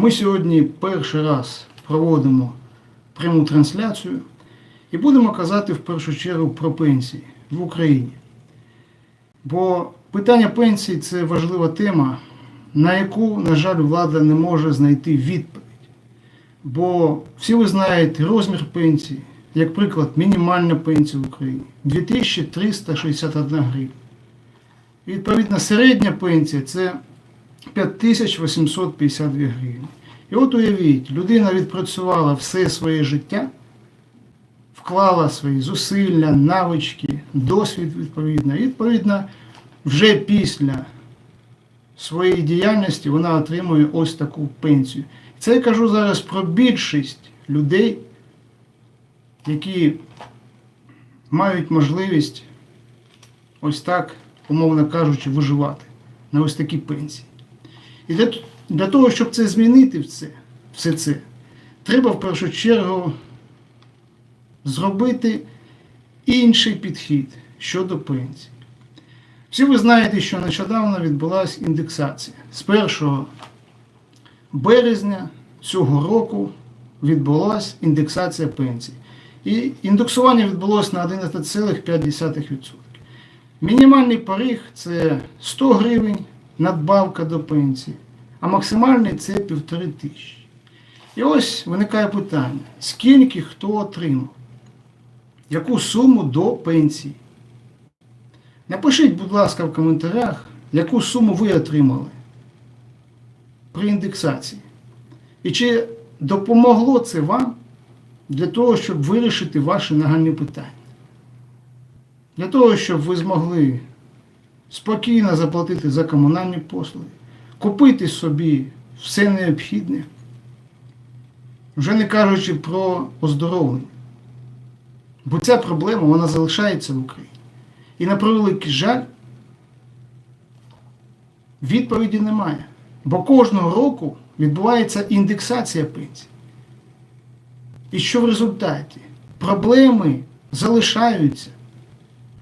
Ми сьогодні перший раз проводимо пряму трансляцію і будемо казати в першу чергу про пенсії в Україні. Бо питання пенсії це важлива тема, на яку, на жаль, влада не може знайти відповідь. Бо всі ви знаєте розмір пенсії, як приклад, мінімальна пенсія в Україні 2361 гривня. Відповідно, середня пенсія це 5852 гривні. І от уявіть, людина відпрацювала все своє життя, вклала свої зусилля, навички, досвід відповідно. І відповідно, вже після своєї діяльності вона отримує ось таку пенсію. Це я кажу зараз про більшість людей, які мають можливість ось так, умовно кажучи, виживати на ось такі пенсії. І для, для того, щоб це змінити все, все це, треба в першу чергу зробити інший підхід щодо пенсії. Всі ви знаєте, що нещодавно відбулася індексація. З 1 березня цього року відбулася індексація пенсій. І індексування відбулося на 11,5%. Мінімальний поріг це 100 гривень надбавка до пенсії, а максимальний це півтори тисячі. І ось виникає питання: скільки хто отримав? Яку суму до пенсії? Напишіть, будь ласка, в коментарях, яку суму ви отримали при індексації. І чи допомогло це вам для того, щоб вирішити ваші нагальні питання? Для того, щоб ви змогли спокійно заплатити за комунальні послуги, купити собі все необхідне, вже не кажучи про оздоровлення. Бо ця проблема вона залишається в Україні. І на превеликий жаль, відповіді немає. Бо кожного року відбувається індексація пенсій. І що в результаті? Проблеми залишаються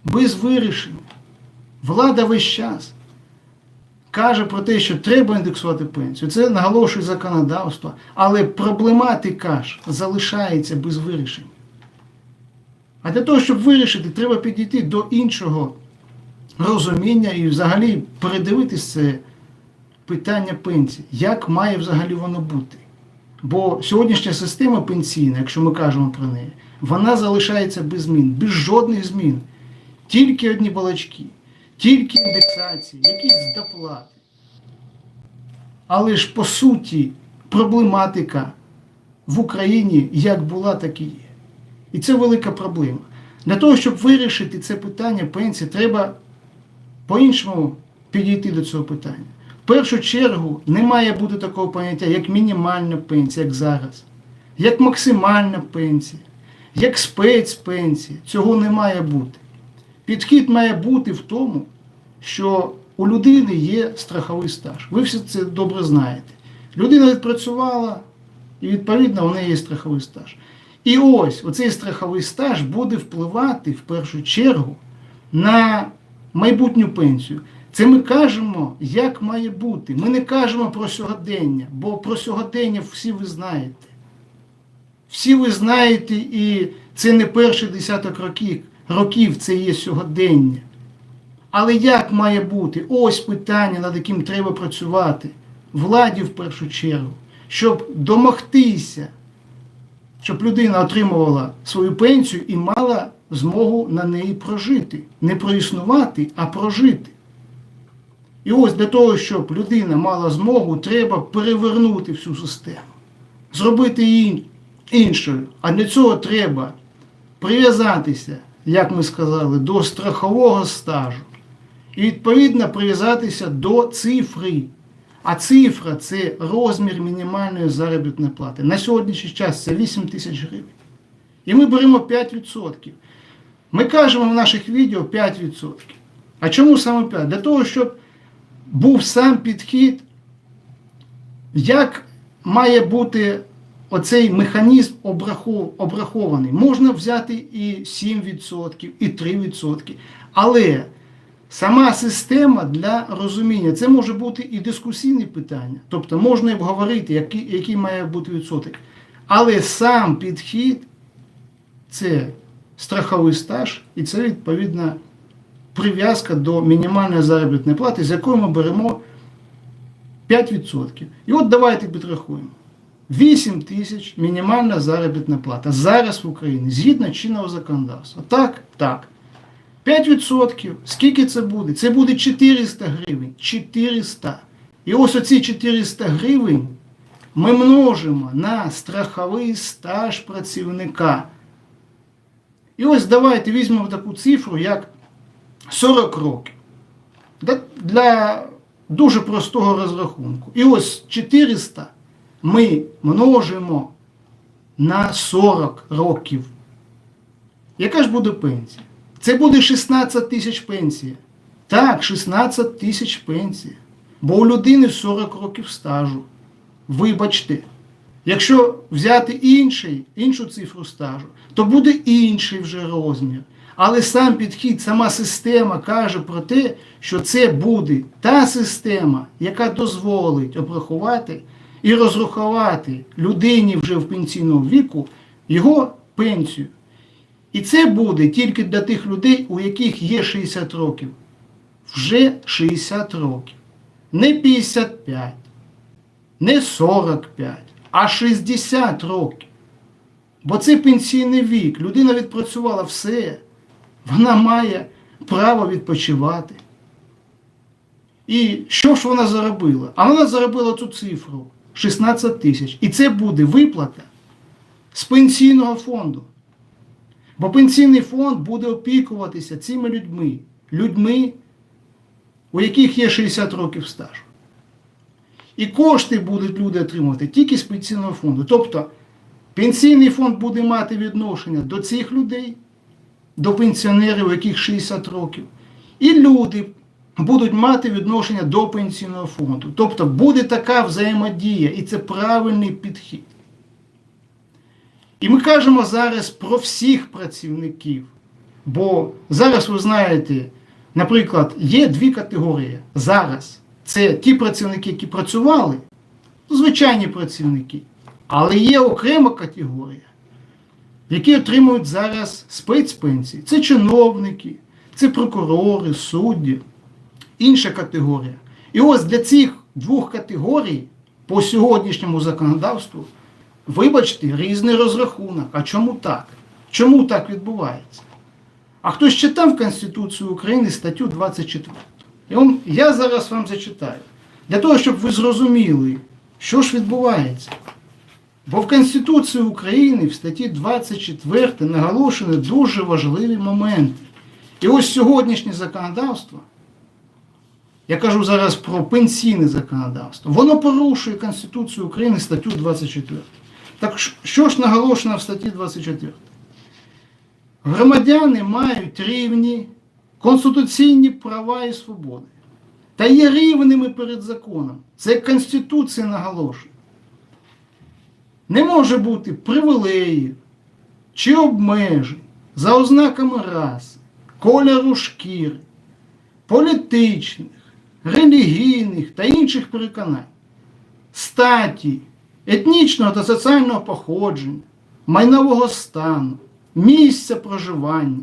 без вирішення. Влада весь час каже про те, що треба індексувати пенсію. Це наголошує законодавство, але проблематика ж залишається без вирішення. А для того, щоб вирішити, треба підійти до іншого розуміння і взагалі передивитися це питання пенсії. Як має взагалі воно бути? Бо сьогоднішня система пенсійна, якщо ми кажемо про неї, вона залишається без змін, без жодних змін. Тільки одні балачки, тільки індексації, якісь доплати. Але ж по суті проблематика в Україні як була, так і є. І це велика проблема. Для того, щоб вирішити це питання пенсії, треба по-іншому підійти до цього питання. В першу чергу не має бути такого поняття, як мінімальна пенсія, як зараз, як максимальна пенсія, як спецпенсія. Цього не має бути. Підхід має бути в тому, що у людини є страховий стаж. Ви всі це добре знаєте. Людина відпрацювала, і відповідно у неї є страховий стаж. І ось оцей страховий стаж буде впливати в першу чергу на майбутню пенсію. Це ми кажемо, як має бути. Ми не кажемо про сьогодення, бо про сьогодення всі ви знаєте. Всі ви знаєте, і це не перший десяток років, років це є сьогодення. Але як має бути? Ось питання, над яким треба працювати. Владі в першу чергу, щоб домогтися щоб людина отримувала свою пенсію і мала змогу на неї прожити. Не проіснувати, а прожити. І ось для того, щоб людина мала змогу, треба перевернути всю систему, зробити її іншою. А для цього треба прив'язатися, як ми сказали, до страхового стажу. І відповідно прив'язатися до цифри. А цифра це розмір мінімальної заробітної плати. На сьогоднішній час це 8 тисяч гривень. І ми беремо 5%. Ми кажемо в наших відео 5%. А чому саме 5%? Для того, щоб був сам підхід, як має бути оцей механізм обрахований. Можна взяти і 7%, і 3%. Але сама система для розуміння. Це може бути і дискусійне питання. Тобто можна обговорити, який, який має бути відсоток. Але сам підхід це страховий стаж, і це відповідна прив'язка до мінімальної заробітної плати, з якої ми беремо 5%. І от давайте підрахуємо. 8 тисяч мінімальна заробітна плата зараз в Україні згідно чинного законодавства. Так, так. 5%. Скільки це буде? Це буде 400 гривень. 400. І ось оці 400 гривень ми множимо на страховий стаж працівника. І ось давайте візьмемо таку цифру, як 40 років. Для- дуже простого розрахунку. І ось 400 ми множимо на 40 років. Яка ж буде пенсія? Це буде 16 тисяч пенсія. Так, 16 тисяч пенсія. Бо у людини 40 років стажу. Вибачте. Якщо взяти інший, іншу цифру стажу, то буде інший вже розмір. Але сам підхід, сама система каже про те, що це буде та система, яка дозволить обрахувати і розрахувати людині вже в пенсійному віку його пенсію. І це буде тільки для тих людей, у яких є 60 років. Вже 60 років. Не 55, не 45, а 60 років. Бо це пенсійний вік. Людина відпрацювала все. Вона має право відпочивати. І що ж вона заробила? А вона заробила цю цифру 16 тисяч. І це буде виплата з пенсійного фонду. Бо пенсійний фонд буде опікуватися цими людьми, людьми, у яких є 60 років стажу. І кошти будуть люди отримувати тільки з пенсійного фонду. Тобто пенсійний фонд буде мати відношення до цих людей, до пенсіонерів, у яких 60 років. І люди будуть мати відношення до пенсійного фонду. Тобто буде така взаємодія, і це правильний підхід. І ми кажемо зараз про всіх працівників. Бо зараз ви знаєте, наприклад, є дві категорії. Зараз це ті працівники, які працювали, звичайні працівники. Але є окрема категорія, які отримують зараз спецпенсії. Це чиновники, це прокурори, судді, інша категорія. І ось для цих двох категорій по сьогоднішньому законодавству, вибачте, різний розрахунок. А чому так? Чому так відбувається? А хтось читав Конституцію України статтю 24? І он, я зараз вам зачитаю. Для того, щоб ви зрозуміли, що ж відбувається. Бо в Конституції України в статті 24 наголошені дуже важливі моменти. І ось сьогоднішнє законодавство, я кажу зараз про пенсійне законодавство, воно порушує Конституцію України статтю 24. Так що ж наголошено в статті 24? Громадяни мають рівні конституційні права і свободи. Та є рівними перед законом. Це Конституція наголошує. Не може бути привілеїв чи обмежень за ознаками раси, кольору шкіри, політичних, релігійних та інших переконань, статі, етнічного та соціального походження, майнового стану, місця проживання,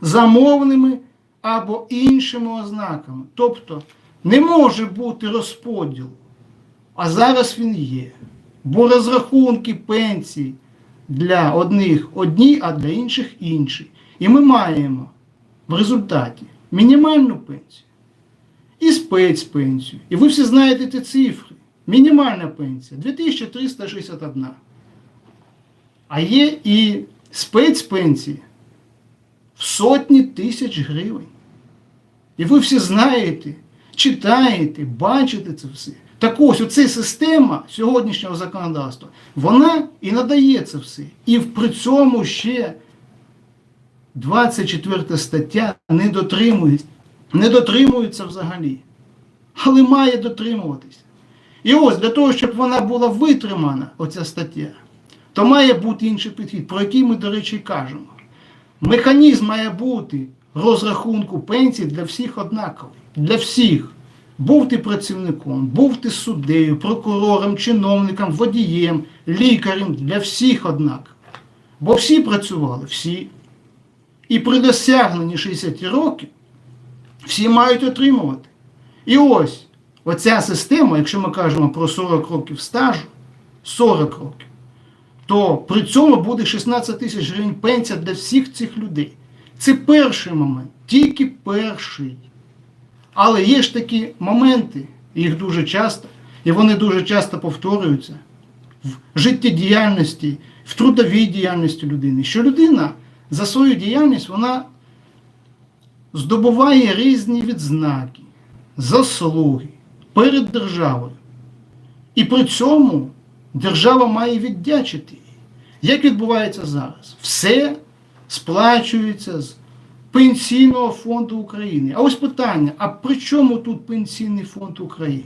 замовними або іншими ознаками. Тобто не може бути розподіл, а зараз він є. Бо розрахунки пенсій для одних одні, а для інших інші. І ми маємо в результаті мінімальну пенсію і спецпенсію. І ви всі знаєте ці цифри. Мінімальна пенсія 2361. А є і спецпенсії в сотні тисяч гривень. І ви всі знаєте, читаєте, бачите це все. Так ось оця система сьогоднішнього законодавства, вона і надає це все. І при цьому ще 24 стаття не дотримується, не дотримується взагалі. Але має дотримуватися. І ось для того, щоб вона була витримана, оця стаття, то має бути інший підхід, про який ми, до речі, кажемо. Механізм має бути розрахунку пенсії для всіх однаковий. Для всіх. Був ти працівником, був ти суддею, прокурором, чиновником, водієм, лікарем, для всіх однаково. Бо всі працювали, всі. І при досягненні 60 років всі мають отримувати. І ось оця система, якщо ми кажемо про 40 років стажу, 40 років, то при цьому буде 16 тисяч гривень пенсія для всіх цих людей. Це перший момент, тільки перший. Але є ж такі моменти, їх дуже часто, і вони дуже часто повторюються в життєдіяльності, в трудовій діяльності людини, що людина за свою діяльність вона здобуває різні відзнаки, заслуги перед державою. І при цьому держава має віддячити їй. Як відбувається зараз? Все сплачується з Пенсійного фонду України. А ось питання: а при чому тут Пенсійний фонд України?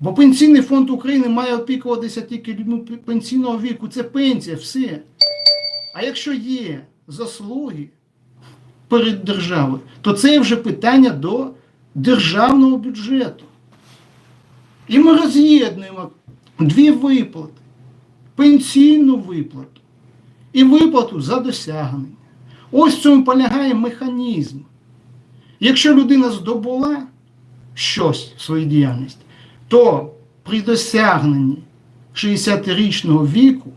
Бо Пенсійний фонд України має опікуватися тільки людьми пенсійного віку. Це пенсія, все. А якщо є заслуги перед державою, то це вже питання до державного бюджету. І ми роз'єднуємо дві виплати: пенсійну виплату і виплату за досягнення. Ось в цьому полягає механізм. Якщо людина здобула щось в своїй діяльності, то при досягненні 60-річного віку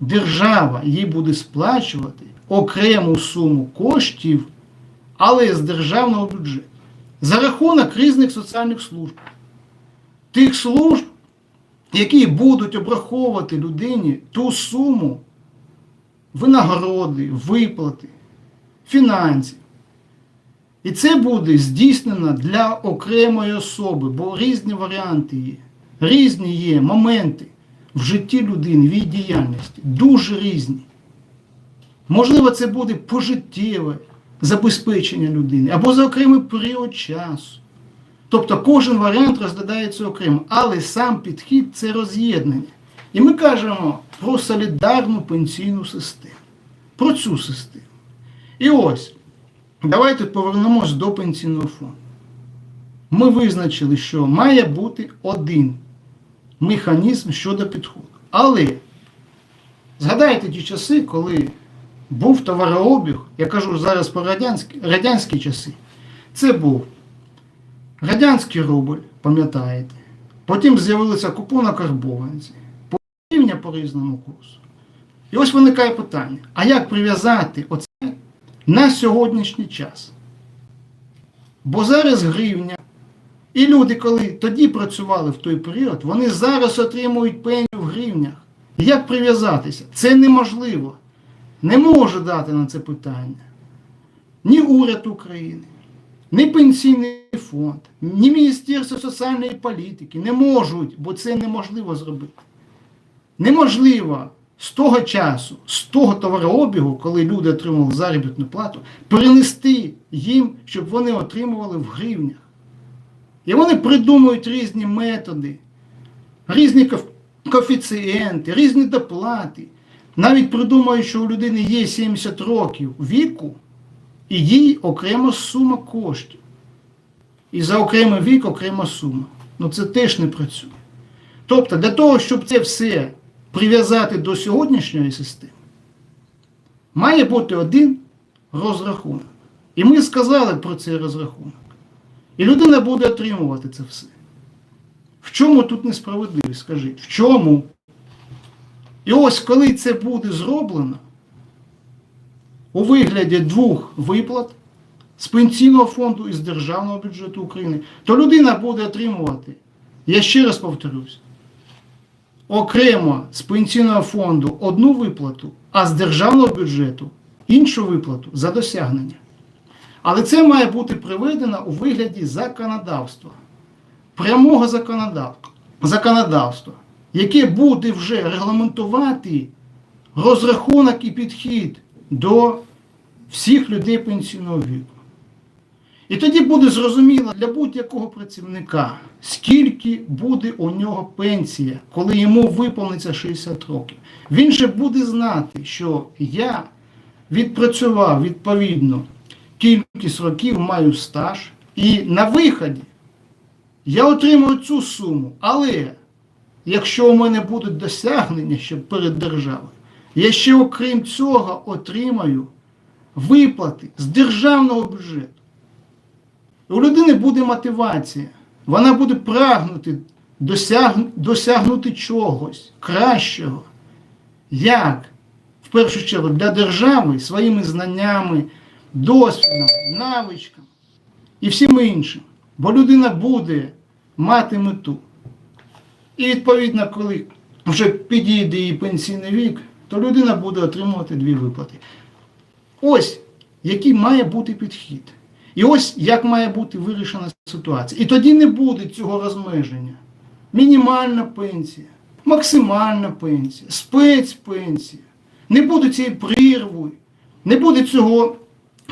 держава їй буде сплачувати окрему суму коштів, але з державного бюджету. За рахунок різних соціальних служб. Тих служб, які будуть обраховувати людині ту суму винагороди, виплати, фінансів. І це буде здійснено для окремої особи, бо різні варіанти є, різні є моменти в житті людини, в її діяльності, дуже різні. Можливо, це буде пожиттєве забезпечення людини або за окремий період часу. Тобто кожен варіант розглядається окремо, але сам підхід це роз'єднання. І ми кажемо про солідарну пенсійну систему, про цю систему. І ось, давайте повернемось до пенсійного фонду. Ми визначили, що має бути один механізм щодо підходу. Але згадайте ті часи, коли був товарообіг, я кажу зараз про радянські, радянські часи, це був радянський рубль, пам'ятаєте, потім з'явилися купони карбованці, порівня по різному курсу. І ось виникає питання: а як прив'язати оце на сьогоднішній час? Бо зараз гривня. І люди, коли тоді працювали в той період, вони зараз отримують пенсію в гривнях. Як прив'язатися? Це неможливо. Не може дати на це питання. Ні уряд України, ні пенсійний фонд, ні Міністерство соціальної політики не можуть, бо це неможливо зробити. Неможливо з того часу, з того товарообігу, коли люди отримували заробітну плату, перенести їм, щоб вони отримували в гривнях. І вони придумують різні методи, різні коефіцієнти, різні доплати. Навіть придумають, що у людини є 70 років віку, і їй окрема сума коштів. І за окремий вік окрема сума. Ну це теж не працює. Тобто, для того, щоб це все прив'язати до сьогоднішньої системи, має бути один розрахунок. І ми сказали про цей розрахунок. І людина буде отримувати це все. В чому тут несправедливість, скажіть? В чому? І ось коли це буде зроблено у вигляді двох виплат з пенсійного фонду і з державного бюджету України, то людина буде отримувати, я ще раз повторюсь, окремо з пенсійного фонду одну виплату, а з державного бюджету іншу виплату за досягнення. Але це має бути приведено у вигляді законодавства, прямого законодав- законодавства, яке буде вже регламентувати розрахунок і підхід до всіх людей пенсійного віку. І тоді буде зрозуміло для будь-якого працівника, скільки буде у нього пенсія, коли йому виповниться 60 років. Він же буде знати, що я відпрацював відповідно кількість років маю стаж, і на виході я отримую цю суму. Але якщо у мене будуть досягнення ще перед державою, я ще окрім цього отримаю виплати з державного бюджету. У людини буде мотивація, вона буде прагнути досяг... досягнути чогось кращого. Як? В першу чергу для держави своїми знаннями, досвідом, навичками і всім іншим. Бо людина буде мати мету. І відповідно, коли вже підійде її пенсійний вік, то людина буде отримувати дві виплати. Ось який має бути підхід. І ось як має бути вирішена ситуація. І тоді не буде цього розмеження. Мінімальна пенсія, максимальна пенсія, спецпенсія. Не буде цієї прірви, не буде цього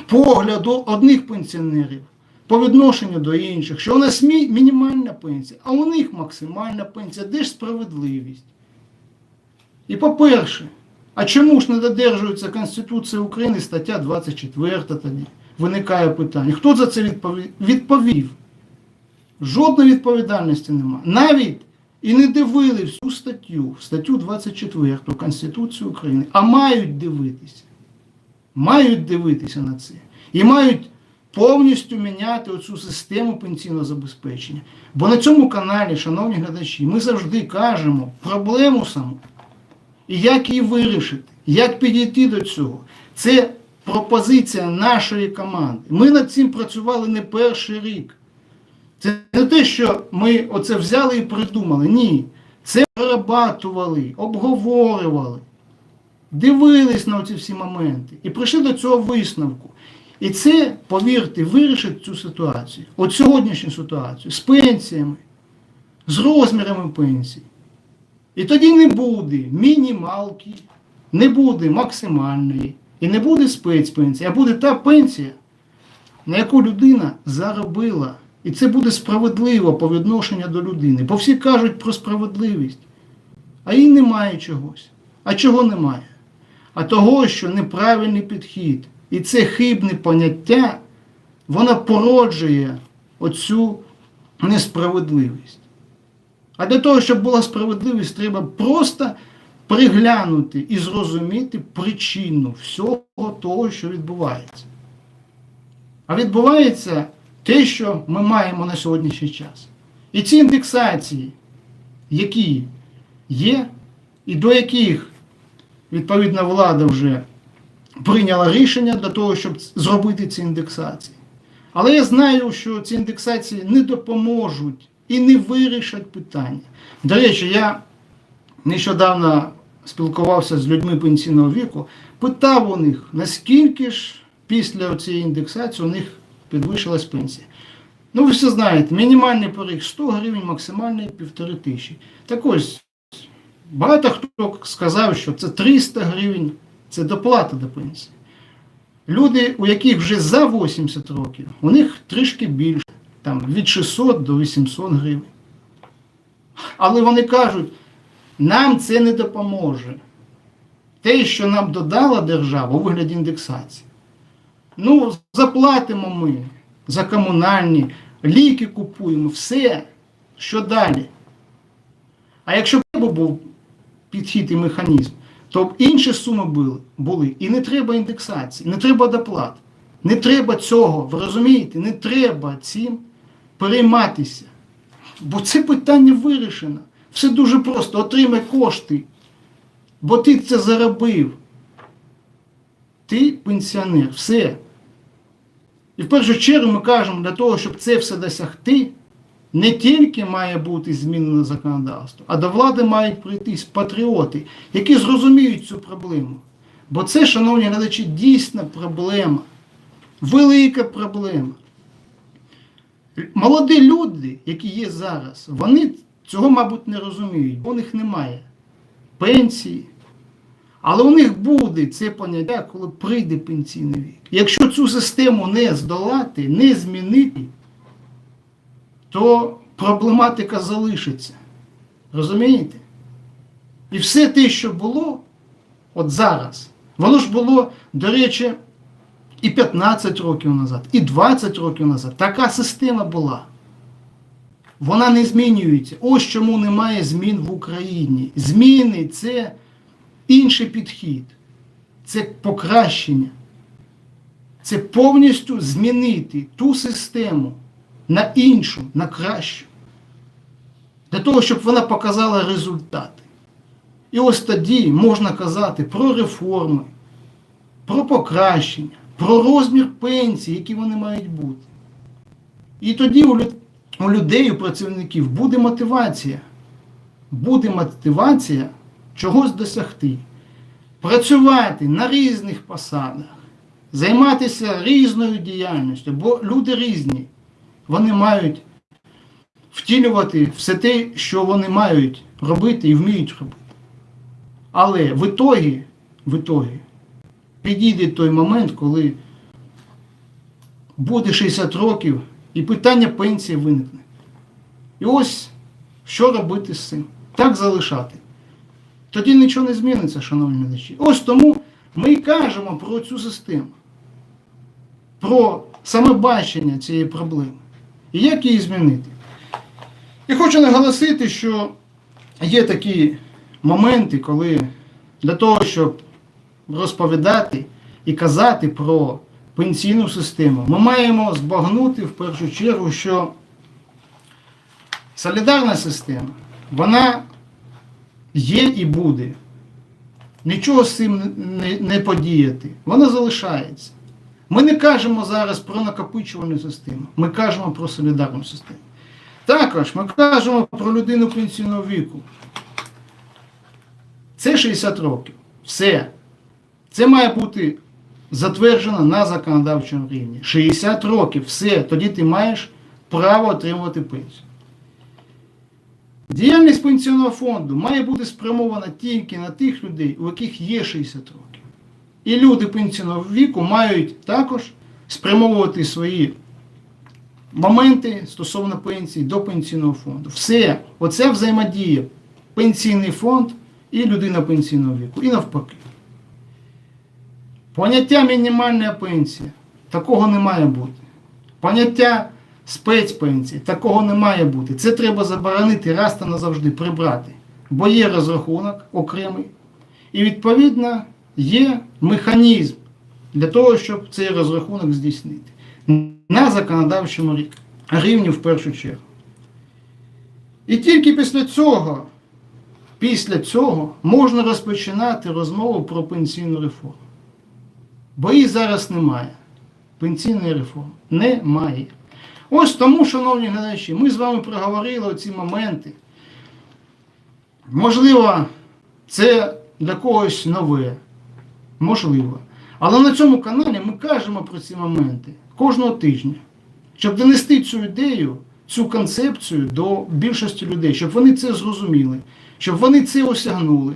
погляду одних пенсіонерів по відношенню до інших, що у нас мі- мінімальна пенсія, а у них максимальна пенсія. Де ж справедливість? І по-перше, а чому ж не додержується Конституція України стаття 24 тоді? Виникає питання. Хто за це відповів? Жодної відповідальності нема. Навіть і не дивили всю статтю, статтю 24 Конституції України, а мають дивитися. Мають дивитися на це. І мають повністю міняти оцю систему пенсійного забезпечення. Бо на цьому каналі, шановні глядачі, ми завжди кажемо проблему саму. І як її вирішити, як підійти до цього. Це пропозиція нашої команди. Ми над цим працювали не перший рік. Це не те, що ми оце взяли і придумали. Ні. Це прорабатували, обговорювали, дивились на ці всі моменти і прийшли до цього висновку. І це, повірте, вирішить цю ситуацію. От сьогоднішню ситуацію з пенсіями, з розмірами пенсій. І тоді не буде мінімалки, не буде максимальної і не буде спецпенсії, а буде та пенсія, на яку людина заробила. І це буде справедливо по відношенню до людини. Бо всі кажуть про справедливість, а їй немає чогось. А чого немає? А того, що неправильний підхід. І це хибне поняття, воно породжує оцю несправедливість. А для того, щоб була справедливість, треба просто приглянути і зрозуміти причину всього того, що відбувається. А відбувається те, що ми маємо на сьогоднішній час. І ці індексації, які є, і до яких відповідна влада вже прийняла рішення для того, щоб зробити ці індексації. Але я знаю, що ці індексації не допоможуть і не вирішать питання. До речі, я нещодавно спілкувався з людьми пенсійного віку, питав у них, наскільки ж після цієї індексації у них підвищилась пенсія. Ну, ви все знаєте, мінімальний поріг 100 гривень, максимальний 1,5 тисячі. Так ось, багато хто сказав, що це 300 гривень, це доплата до пенсії. Люди, у яких вже за 80 років, у них трішки більше, там від 600 до 800 гривень. Але вони кажуть, нам це не допоможе. Те, що нам додала держава у вигляді індексації. Ну, заплатимо ми за комунальні, ліки купуємо, все, що далі. А якщо б був підхід і механізм, то б інші суми були, були. І не треба індексації, не треба доплат. Не треба цього, ви розумієте? Не треба цим перейматися. Бо це питання вирішено. Все дуже просто. Отримай кошти. Бо ти це заробив. Ти пенсіонер. Все. І в першу чергу ми кажемо, для того, щоб це все досягти, не тільки має бути змінено законодавство, а до влади мають прийти патріоти, які зрозуміють цю проблему. Бо це, шановні глядачі, дійсна проблема. Велика проблема. Молоді люди, які є зараз, вони цього, мабуть, не розуміють, бо у них немає пенсії. Але у них буде це поняття, коли прийде пенсійний вік. Якщо цю систему не здолати, не змінити, то проблематика залишиться. Розумієте? І все те, що було от зараз, воно ж було, до речі, і 15 років назад, і 20 років назад. Така система була. Вона не змінюється. Ось чому немає змін в Україні. Зміни це інший підхід, це покращення. Це повністю змінити ту систему на іншу, на кращу. Для того, щоб вона показала результати. І ось тоді можна казати про реформи, про покращення, про розмір пенсії, які вони мають бути. І тоді у людей, у працівників буде мотивація. Буде мотивація чогось досягти. Працювати на різних посадах, займатися різною діяльністю, бо люди різні. Вони мають втілювати все те, що вони мають робити і вміють робити. Але в ітогі, в ітогі підійде той момент, коли буде 60 років і питання пенсії виникне. І ось що робити з цим? Так залишати. Тоді нічого не зміниться, шановні глядачі. Ось тому ми і кажемо про цю систему, про саме бачення цієї проблеми. І як її змінити? І хочу наголосити, що є такі моменти, коли для того, щоб розповідати і казати про пенсійну систему, ми маємо збагнути в першу чергу, що солідарна система, вона є і буде. Нічого з цим не, подіяти. Вона залишається. Ми не кажемо зараз про накопичувальну систему, ми кажемо про солідарну систему. Також ми кажемо про людину пенсійного віку. Це 60 років. Все. Це має бути затверджено на законодавчому рівні. 60 років, все, тоді ти маєш право отримувати пенсію. Діяльність пенсійного фонду має бути спрямована тільки на тих людей, у яких є 60 років. І люди пенсійного віку мають також спрямовувати свої моменти стосовно пенсії до пенсійного фонду. Все, оце взаємодія. Пенсійний фонд і людина пенсійного віку. І навпаки. Поняття мінімальна пенсія такого не має бути. Поняття спецпенсії такого не має бути. Це треба заборонити раз та назавжди прибрати. Бо є розрахунок окремий. І відповідно є механізм для того, щоб цей розрахунок здійснити. На законодавчому рі- рівні в першу чергу. І тільки після цього, після цього можна розпочинати розмову про пенсійну реформу. Бо її зараз немає. Пенсійної реформи немає. Ось тому, шановні глядачі, ми з вами проговорили оці моменти. Можливо, це для когось нове. Можливо. Але на цьому каналі ми кажемо про ці моменти кожного тижня, щоб донести цю ідею, цю концепцію до більшості людей, щоб вони це зрозуміли, щоб вони це осягнули,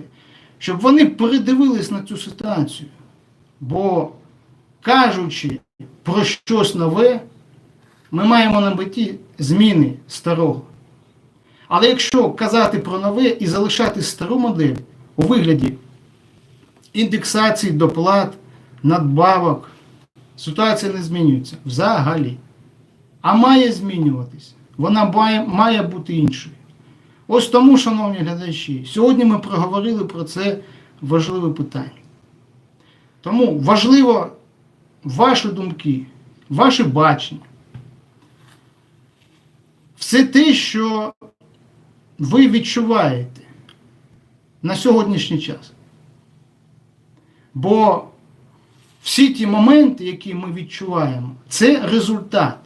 щоб вони передивились на цю ситуацію. Бо кажучи про щось нове, ми маємо на меті зміни старого. Але якщо казати про нове і залишати стару модель у вигляді індексації доплат, надбавок, ситуація не змінюється взагалі. А має змінюватись. Вона має, має бути іншою. Ось тому, шановні глядачі, сьогодні ми проговорили про це важливе питання. Тому важливо ваші думки, ваше бачення. Все те, що ви відчуваєте на сьогоднішній час. Бо всі ті моменти, які ми відчуваємо, це результат.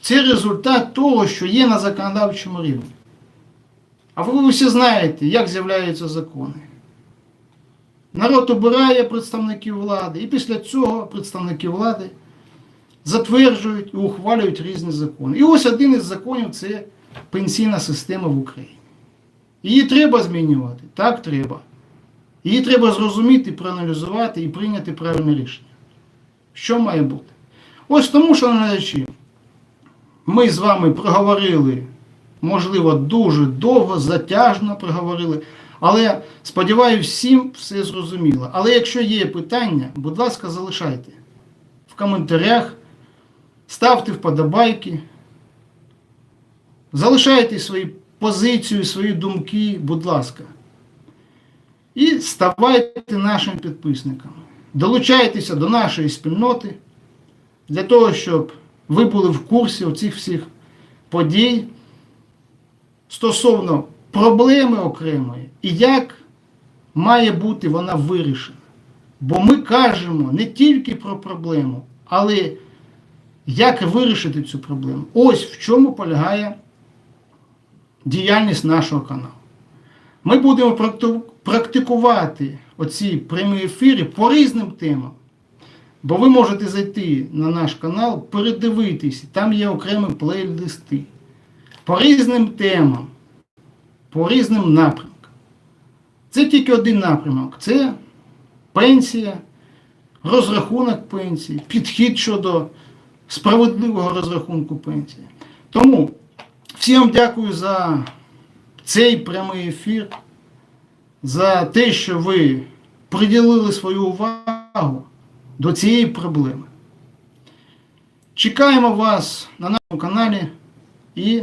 Це результат того, що є на законодавчому рівні. А ви всі знаєте, як з'являються закони. Народ обирає представників влади, і після цього представники влади затверджують і ухвалюють різні закони. І ось один із законів це пенсійна система в Україні. Її треба змінювати. Так треба. Її треба зрозуміти, проаналізувати і прийняти правильне рішення. Що має бути? Ось тому, шановні глядачі, ми з вами проговорили, можливо, дуже довго, затяжно проговорили. Але сподіваюся, всім все зрозуміло. Але якщо є питання, будь ласка, залишайте в коментарях, ставте вподобайки, залишайте свої позиції, свої думки, будь ласка. І ставайте нашим підписниками. Долучайтеся до нашої спільноти для того, щоб ви були в курсі оцих всіх подій стосовно проблеми окремої і як має бути вона вирішена. Бо ми кажемо не тільки про проблему, але як вирішити цю проблему. Ось в чому полягає діяльність нашого каналу. Ми будемо практикувати оці прямі ефіри по різним темам. Бо ви можете зайти на наш канал, передивитись, там є окремі плейлисти по різним темам, по різним напрямкам. Це тільки один напрямок це пенсія, розрахунок пенсії, підхід щодо справедливого розрахунку пенсії. Тому всім дякую за цей прямий ефір, за те, що ви приділили свою увагу до цієї проблеми. Чекаємо вас на нашому каналі і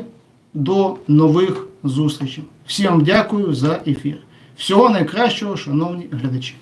до нових зустрічей. Всім дякую за ефір. Всього найкращого, шановні глядачі.